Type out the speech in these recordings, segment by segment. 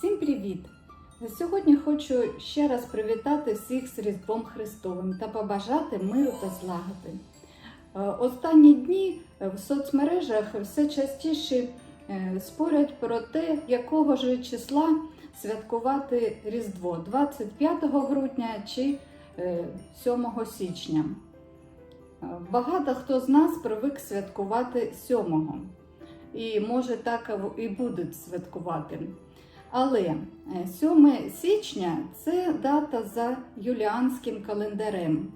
Всім привіт! Сьогодні хочу ще раз привітати всіх з Різдвом Христовим та побажати миру та злагоди. Е, Останні дні в соцмережах все частіше е, спорять про те, якого ж числа святкувати Різдво 25 грудня чи е, 7 січня. Е, Багато хто з нас привик святкувати 7 і може так і будуть святкувати. Але е, 7 січня це дата за юліанським календарем.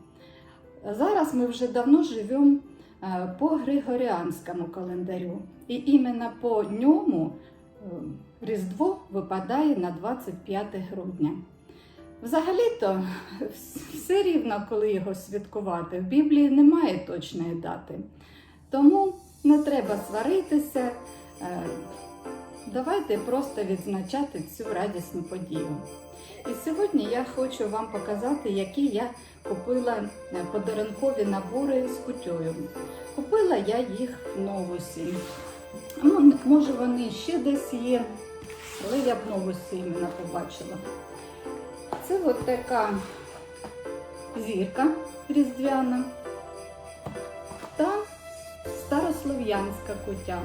Зараз ми вже давно живемо е, по Григоріанському календарю, і іменно по ньому е, Різдво випадає на 25 грудня. Взагалі-то все рівно, коли його святкувати. В Біблії немає точної дати. Тому не треба сваритися. Давайте просто відзначати цю радісну подію. І сьогодні я хочу вам показати, які я купила е, подарункові набори з кутюю. Купила я їх в новусі. Ну, може вони ще десь є, але я в новусі іменно побачила. Це от така зірка різдвяна та старослов'янська кутя.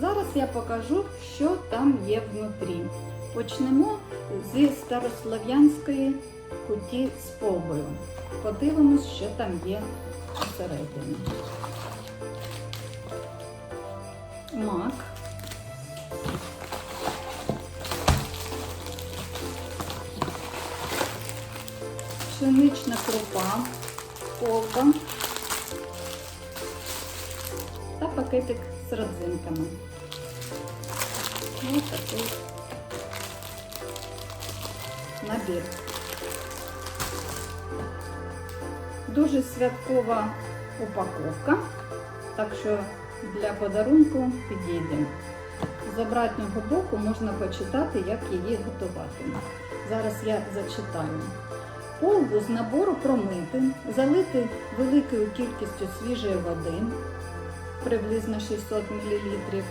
Зараз я покажу, що там є внутрі. Почнемо зі старослов'янської куті з побою. Подивимось, що там є всередині. Мак. Пшенична крупа, колба та пакетик з родзинками. Ось такий набір. Дуже святкова упаковка, так що для подарунку підійде. З обратного боку можна почитати, як її готувати. Зараз я зачитаю. Колбу з набору промити, залити великою кількістю свіжої води, приблизно 600 мл,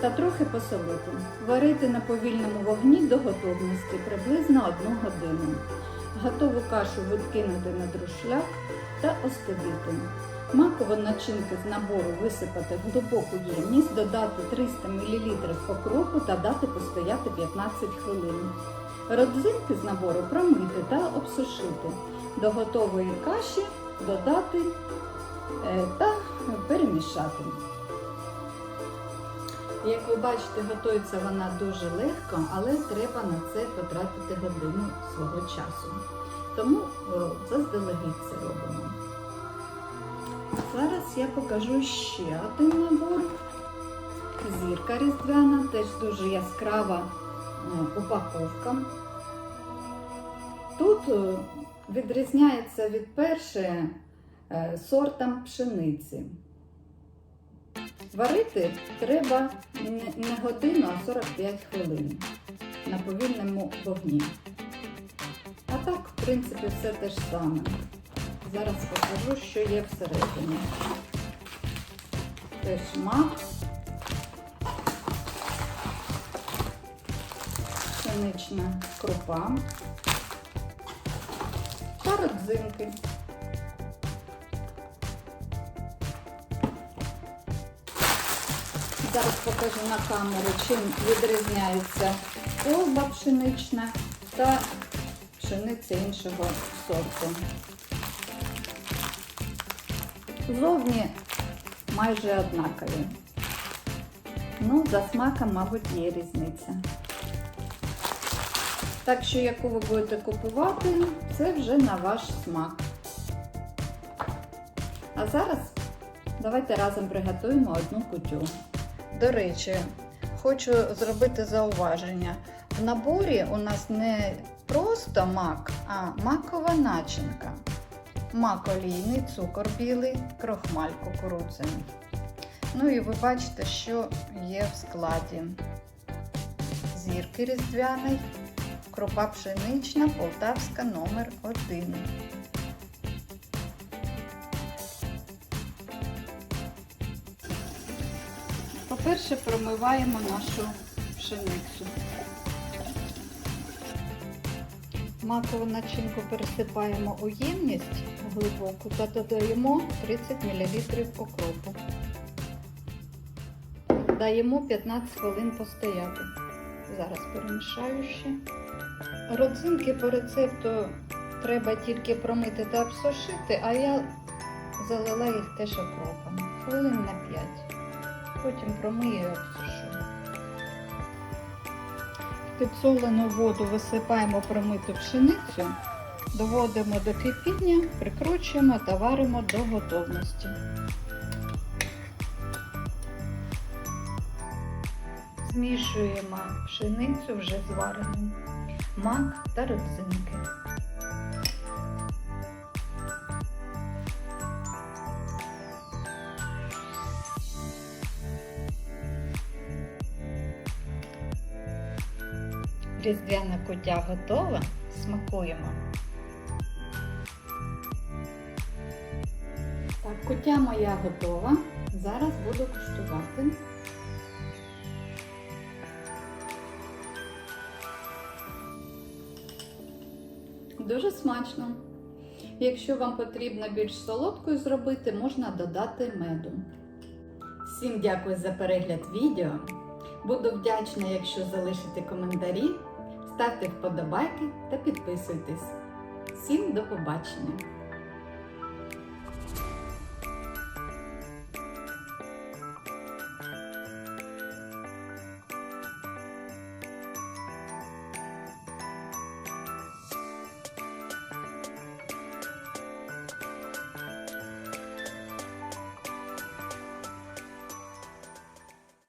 та трохи посолити. Варити на повільному вогні до готовності приблизно 1 годину. Готову кашу відкинути на друшляк та остудити. Макову начинку з набору висипати в глибоку ємність, додати 300 мл окропу та дати постояти 15 хвилин. Родзинки з набору промити та обсушити. До готової каші додати е, та перемішати. Як ви бачите, готується вона дуже легко, але треба на це потратити годину свого часу. Тому о, заздалегідь це робимо. Зараз я покажу ще один набор. Зірка різдвяна, теж дуже яскрава е, упаковка. Тут е, відрізняється від першої е, сортом пшениці. Варити треба не годину, а 45 хвилин на повільному вогні. А так, в принципі, все те ж саме. Зараз покажу, що є всередині. Теж мак, пшенична крупа та родзинки. Зараз покажу на камеру, чим відрізняється колба пшенична та пшениця іншого сорту. Зовні майже однакові. Ну, за смаком, мабуть, є різниця. Так що, яку ви будете купувати, це вже на ваш смак. А зараз давайте разом приготуємо одну кутю. До речі, хочу зробити зауваження. В наборі у нас не просто мак, а макова начинка. Мак олійний, цукор білий, крохмаль кукурудзяний. Ну і ви бачите, що є в складі зірки різдвяний, крупа пшенична, полтавська номер 1. По-перше, промиваємо нашу пшеницю. Макову начинку пересипаємо у ємність глибоку та додаємо 30 мл окропу. Даємо 15 хвилин постояти. Зараз перемішаю ще. Родзинки по рецепту треба тільки промити та обсушити, а я залила їх теж окропом. Хвилин на 5. Потім промию і обсушу. Підсолену воду висипаємо промиту пшеницю, доводимо до кипіння, прикручуємо та варимо до готовності. Змішуємо пшеницю вже звареним, мак та родзинки. Різдвяна кутя готова. Смакуємо. Так, кутя моя готова. Зараз буду куштувати. Дуже смачно. Якщо вам потрібно більш солодкою зробити, можна додати меду. Всім дякую за перегляд відео. Буду вдячна, якщо залишите коментарі, ставте вподобайки та підписуйтесь. Всім до побачення!